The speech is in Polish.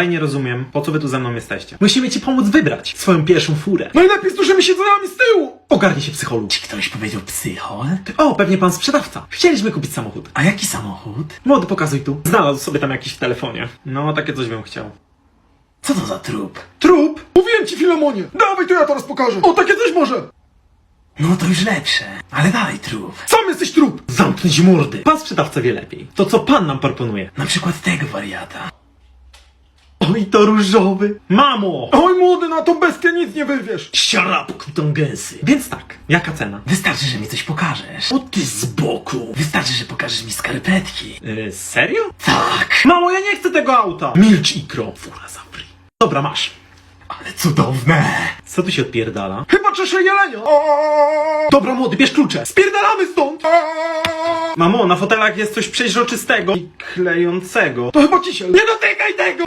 Ja nie rozumiem, po co wy tu ze mną jesteście. Musimy ci pomóc wybrać swoją pierwszą furę. Najlepiej z dużymi siedzeniami z tyłu! Ogarnij się psycholu. Czy ktoś powiedział psychol? O, pewnie pan sprzedawca. Chcieliśmy kupić samochód. A jaki samochód? Młody, pokazuj tu. Znalazł sobie tam jakiś w telefonie. No, takie coś bym chciał. Co to za trup? Trup? Mówiłem ci, Filemonie! Dawaj, to ja teraz pokażę! O, takie coś może! No to już lepsze. Ale dalej trup. Sam jesteś trup! Zamknąć mordy. Pan sprzedawca wie lepiej. To co pan nam proponuje? Na przykład tego wariata. Oj, to różowy. Mamo! Oj, młody, na tą bestię nic nie wyrwiesz! Siarapku tą gęsy. Więc tak, jaka cena? Wystarczy, że mi coś pokażesz. O ty z boku. Wystarczy, że pokażesz mi skarpetki. Yy, serio? Tak. Mamo, ja nie chcę tego auta! Milcz, ikro. Fura za free. Dobra, masz. Ale cudowne. Co tu się odpierdala? Chyba czeszę jelenia! Dobra, młody, bierz klucze. Spierdalamy stąd! Mamo, na fotelach jest coś przeźroczystego i klejącego. To chyba kisiel. Nie dotykaj tego!